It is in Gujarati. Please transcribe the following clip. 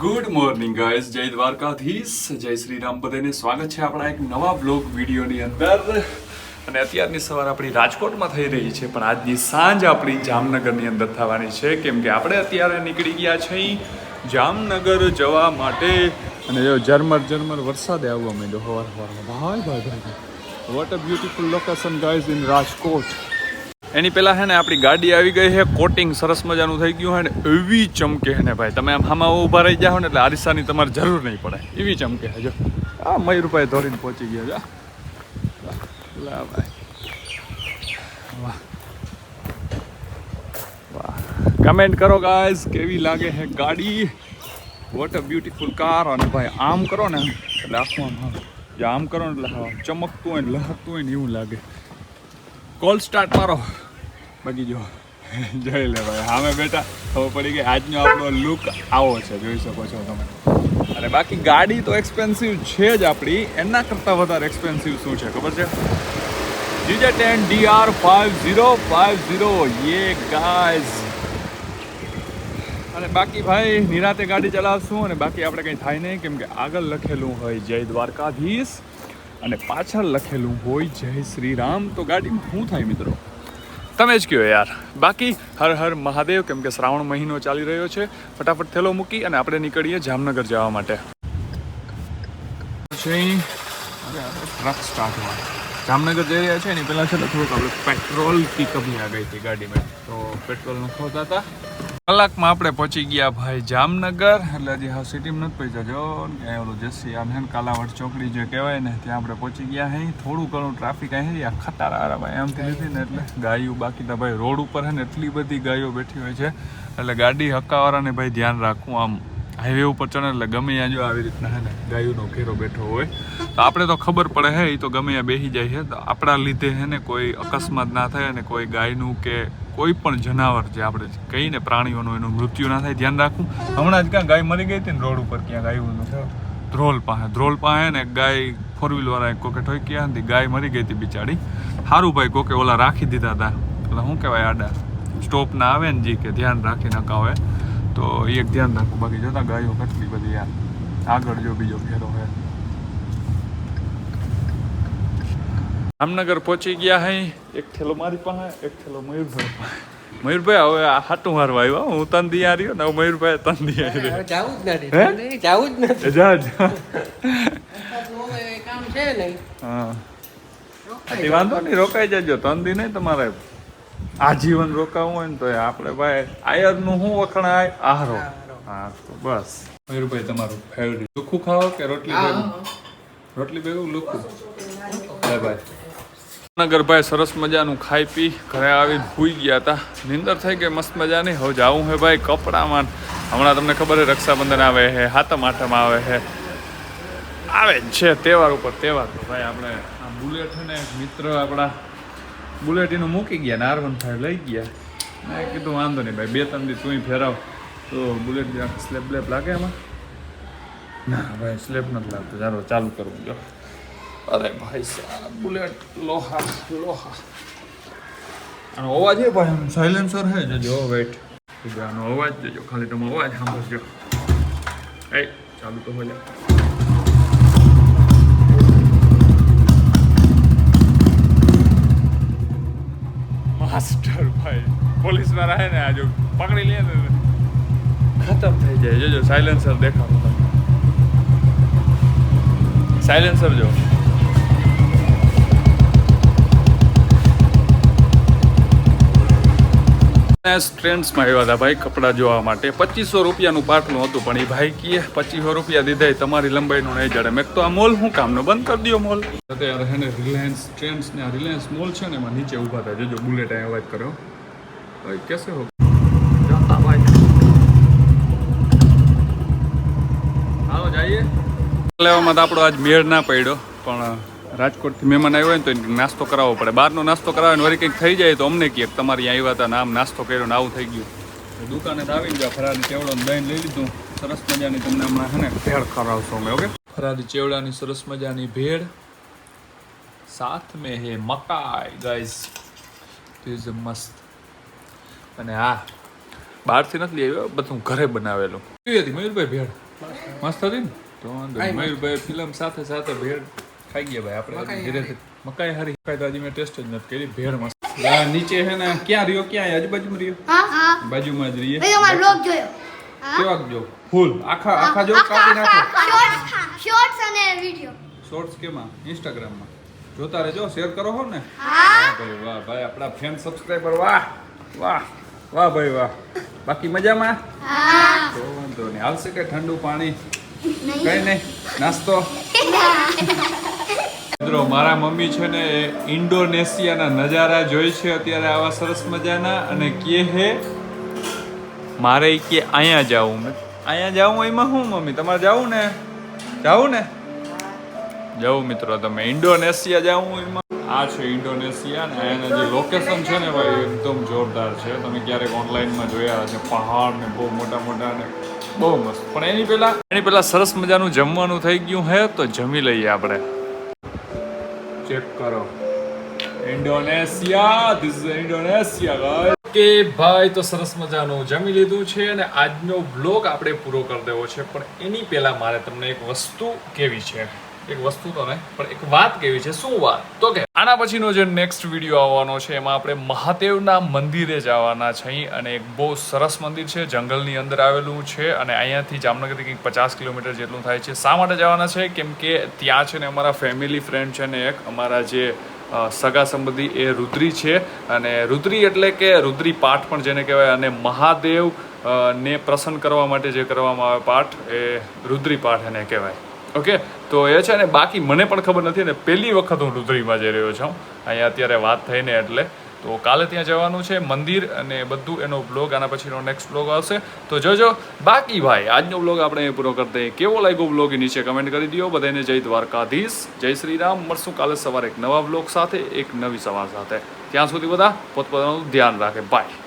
ગુડ મોર્નિંગ ગાઈઝ જય દ્વારકાધીશ. જય શ્રી રામ. બધાને સ્વાગત છે આપણા એક નવા બ્લોગ વિડીયોની અંદર. અને અત્યારની સવાર આપણી રાજકોટમાં થઈ રહી છે, પણ આજની સાંજ આપણી જામનગરની અંદર થવાની છે. કેમ કે આપણે અત્યારે નીકળી ગયા છે જામનગર જવા માટે. અને જો ઝરમર ઝરમર વરસાદે આવવા માંડ્યો. હવાર હવારમાં. ભાઈ ભાઈ ભાઈ what a beautiful location guys in Rajkot. એની પહેલાં હે ને આપણી ગાડી આવી ગઈ છે કોટિંગ સરસ મજાનું થઈ ગયું હોય ને એવી ચમકે ને ભાઈ, તમે આમ હામાં ઊભા રહી જાઓ ને એટલે આરિસાની તમારે જરૂર નહીં પડે. એવી ચમકે છે જો. આ મયુરભાઈ ધોરીને પહોંચી ગયા છે લા ભાઈ. વાહ. વાહ. કમેન્ટ કરો ગાઈઝ કેવી લાગે છે ગાડી? વોટ અ બ્યુટીફુલ કાર અને ભાઈ, આમ કરો ને, એટલે આખું આમ આમ કરો ને એટલે ચમકતું હોય ને લહકતું હોય ને એવું લાગે. કોલ સ્ટાર્ટ મારો બાકી જો, જોઈ લે ભાઈ. સામે બેટા, ખબર પડી ગઈ, આજનો આપણો લુક આવો છે, જોઈ શકો છો તમે. અને બાકી ગાડી તો એક્સપેન્સિવ છે જ આપણી. એના કરતાં વધારે એક્સપેન્સિવ શું છે, ખબર છે? GJ ten D R five zero five zero યે ગાઈઝ અને બાકી ભાઈ, નિરાતે ગાડી ચલાવશું અને બાકી આપણે કંઈ થાય નહીં, કેમ કે આગળ લખેલું હોય જય દ્વારકાધીશ. અને પાછળ લખેલું હોય જય શ્રી રામ તો ગાડીમાં શું થાય મિત્રો? તમે જ કહો યાર. બાકી હર હર મહાદેવ કેમ કે શ્રાવણ મહિનો ચાલી રહ્યો છે ફટાફટ થેલો મૂકી અને આપણે નીકળીએ જામનગર જવા માટે. ટ્રક સ્ટાર્ટ જામનગર જઈ રહ્યા છે એની પહેલાં છે ને થોડુંક આપણે પેટ્રોલ પિકઅપની આ ગઈ હતી ગાડીમાં. તો પેટ્રોલ નખાવતા હતા. કલાકમાં આપણે પહોંચી ગયા ભાઈ જામનગર. એટલે હજી હા સિટીમાં નથી પહોંચ્યા. જો ક્યાંય ઓલું જસી આમ છે ને કાલાવડ ચોકડી જે કહેવાય ને, ત્યાં આપણે પહોંચી ગયા હે. થોડું ઘણું ટ્રાફિક અહીં આ ખતારા ભાઈ એમથી નથી ને એટલે ગાયું બાકી તો ભાઈ રોડ ઉપર છે ને એટલી બધી ગાયો બેઠી હોય છે. એટલે ગાડી હકાવાળાને ભાઈ ધ્યાન રાખવું આમ હાઈવે ઉપર ચડે એટલે ગમે ત્યાં જો આવી રીતના હે ને ગાયોનો ઘેરો બેઠો હોય. તો આપણે તો ખબર પડે હે એ તો ગમે ત્યાં બેસી જાય છે. તો આપણા લીધે હે ને કોઈ અકસ્માત ના થાય અને કોઈ ગાયનું કે કોઈ પણ જનાવર જે આપણે કહીને પ્રાણીઓનું એનું મૃત્યુ ના થાય ધ્યાન રાખવું. હમણાં જ ક્યાં ગાય મરી ગઈ હતી ને રોડ ઉપર ક્યાં ગાયું ધ્રોલ પાસે ધ્રોલ પાસે ને ગાય ફોર વ્હીલવાળા કોકે ઠોકી હતી ગાય મરી ગઈ હતી બિચારી. સારું ભાઈ કોકે ઓલા રાખી દીધા હતા એટલે શું કહેવાય આડા? સ્ટોપ ના આવે ને જી કે ધ્યાન રાખી નખાવે તો એ એક ધ્યાન રાખવું બાકી જોતા ગાયો કેટલી બધી યાર આગળ જો બીજો ફેરો હે જામનગર પહોંચી ગયા હઈ એક થેલો મારી પાસે એક થેલો મયુરભાઈ પાસે. મયુરભાઈ હવે આ હાટું મારવા આવ્યો હું. તન દી રહ્યો ને મયુરભાઈ તન દી હવે જાવું જ નથી. જાવું જ નથી. જા જા કામ છે નહીં. હા. આથી વાંધો નહીં રોકાઈ જજો. તન દી નહીં તમારે આજીવન રોકાવું હોય ને તો આપણે ભાઈ આયરનું શું વખણાય? આહારો. હા તો બસ. મયુરભાઈ તમારું ફેવરિટ લુખું ખાઓ કે રોટલી ભેગું? રોટલી ભેગું? લુખું. બાય બાય નગરભાઈ સરસ મજાનું ખાઈ પી, ઘરે આવીને ભૂઈ ગયા હતા. નિંદર થઈ ગઈ, મસ્ત મજાની. હવે જાવું હે ભાઈ કપડામાં. હમણાં તમને ખબર છે રક્ષાબંધન આવે છે હાથમ આઠમ આવે છે આવે છે, તહેવાર ઉપર તહેવાર. તો ભાઈ આપણે આ બુલેટ ને મિત્ર આપણા બુલેટ એનું મૂકી ગયા ને આર વન ફાઈવ લઈ ગયા. મેં કીધું, વાંધો નહીં ભાઈ, બે ત્રણ દી તું ફેરાવ. તો બુલેટ સ્લેબ બ્લેબ લાગે એમાં ના ભાઈ, સ્લેબ નથી લાગતો. ચાલો ચાલુ કરવું જો. અરે ભાઈ સાહેબ, બુલેટ, લોહા લોહા. આનો અવાજ એ ભાઈ આમ સાયલેન્સર હે જજો વેટ આનો અવાજ જોજો ખાલી તમે અવાજ સાંભળજો. એ, ચાલુ તો મજા માસ્ટર ભાઈ પોલીસવાળા હે ને આજે પકડી લે ને. ખતમ થઈ જાય. જોજો સાયલેન્સર દેખાડો સાયલેન્સર જો. ટ્રેન્ડ્સમાં આવ્યા હતા ભાઈ કપડાં જોવા માટે. પચીસો રૂપિયાનું પાટલું હતું પણ એ ભાઈ કીએ પચીસો રૂપિયા દીધા તમારી લંબાઈનું નહીં જડે. મેં તો આ મોલ શું કામનો બંધ કરી દો મોલ. અત્યારે હે ને રિલાયન્સ ટ્રેન્ડ્સ ને આ રિલાયન્સ મોલ છે ને એમાં નીચે ઊભા હતા જોજો બુલેટ અહીં અવાજ કર્યો. ભાઈ કેસે હો? આવો જઈએ. લેવામાં તો આપણો આજ મેળ ના પડ્યો પણ રાજકોટથી મહેમાન આવ્યો હોય ને તો એને નાસ્તો કરાવવો પડે. બહારનો નાસ્તો કરાવે ને વળી કંઈક થઈ જાય તો અમને કહે તમારી અહીંયા આવ્યા હતા ને આમ નાસ્તો કર્યો ને આવું થઈ ગયું. દુકાને આવીને જાઓ ફરારી ચેવડો દહીં લઈ લીધું. સરસ મજાની તમને હમણાં હે ને ભેળ ખવડાવશો અમે ઓકે? ફરારી ચેવડાની સરસ મજાની ભેળ. સાથ મેં હે મકાઈ ગાઈઝ ઇઝ મસ્ત અને હા બહારથી નથી લઈ આવ્યો બધું ઘરે બનાવેલું. કેવી હતી મયુરભાઈ ભેળ? મસ્ત હતી ને? તો. મયુરભાઈ ફિલ્મ સાથે સાથે ભેળ ખાઈ ગયા ભાઈ આપણે. ધીરે મકાઈ હારી. ખાઈ તો મેં ટેસ્ટ જ નથી કરી. ભેળ મસ્ત નીચે છે ને ક્યાં રહ્યો? ક્યાં? આજુબાજુમાં રહ્યો. હા? હા. બાજુમાં જ રહીએ. કેવા હા? જો ફૂલ. આખા આખા જો કાપી નાખો. શોર્ટ્સ અને વિડિયો શોર્ટ્સ કેમાં? ઇન્સ્ટાગ્રામમાં જોતા રહેજો. શેર કરો હો ને. ભાઈ વાહ ભાઈ આપણા ફેન સબસ્ક્રાઇબર વાહ વાહ વાહ ભાઈ વાહ. બાકી મજામાં? તો વાંધો નહીં. હાલશે કે ઠંડુ પાણી? કઈ નહીં. નાસ્તો? મિત્રો, મારા મમ્મી છે ને એ ઇન્ડોનેશિયાના નજારા જોઈ છે અત્યારે આવા સરસ મજાના અને કે હે, મારે કે અહીંયા જાવું અહીંયા જાવું, એમાં શું મમ્મી? તમારે જાવું ને? જાવું ને? જાવું મિત્રો, તમે ઇન્ડોનેશિયા જાવું એમાં. આ છે ઇન્ડોનેશિયા ને અહીંયાના જે લોકેશન છે ને ભાઈ, એકદમ જોરદાર છે. તમે ક્યારેક ઓનલાઈનમાં જોયા છે પહાડ ને બહુ મોટા મોટા ને બહુ મસ્ત. પણ એની પહેલા એની પહેલા સરસ મજાનું જમવાનું થઈ ગયું હે, તો જમી લઈએ આપણે. ચેક કરો. ઇન્ડોનેશિયા ધીસ ઇઝ ઇન્ડોનેશિયા કે ભાઈ, તો સરસ મજાનું જમી લીધું છે અને આજનો બ્લોગ આપણે પૂરો કરી દેવો છે, પણ એની પહેલાં મારે તમને એક વસ્તુ કેવી છે. એક વસ્તુ તો નહીં, પણ એક વાત કેવી છે, શું વાત? તો કે આના પછીનો જે નેક્સ્ટ વીડિયો આવવાનો છે, એમાં આપણે મહાદેવના મંદિરે જવાના છીએ અને એક બહુ સરસ મંદિર છે, જંગલની અંદર આવેલું છે, અને અહીંયાથી જામનગરથી કંઈક પચાસ કિલોમીટર જેટલું થાય છે. શા માટે જવાના છે? કેમ કે ત્યાં છે ને અમારા ફેમિલી ફ્રેન્ડ છે ને એક, અમારા જે સગા સંબંધી એ રુદ્રી છે, અને રુદ્રી એટલે કે રુદ્રી પાઠ પણ જેને કહેવાય, અને મહાદેવ ને પ્રસન્ન કરવા માટે જે કરવામાં આવે પાઠ, એ રુદ્રી પાઠ એને કહેવાય. ઓકે તો એ છે ને બાકી મને પણ ખબર નથી ને પહેલી વખત હું રુદ્રીમાં જઈ રહ્યો છું. અહીંયા અત્યારે વાત થઈને એટલે. તો કાલે ત્યાં જવાનું છે, મંદિર અને બધું, એનો બ્લોગ આના પછીનો નેક્સ્ટ બ્લોગ આવશે. તો જોજો, બાકી ભાઈ, આજનો બ્લોગ આપણે એ પૂરો કરી કેવો લાગ્યો બ્લોગ નીચે કમેન્ટ કરી દો બધાને જય દ્વારકાધીશ, જય શ્રી રામ. મળશું કાલે સવારે એક નવા બ્લોગ સાથે, એક નવી સવાર સાથે. ત્યાં સુધી બધા પોતપોતાનું ધ્યાન રાખે. બાય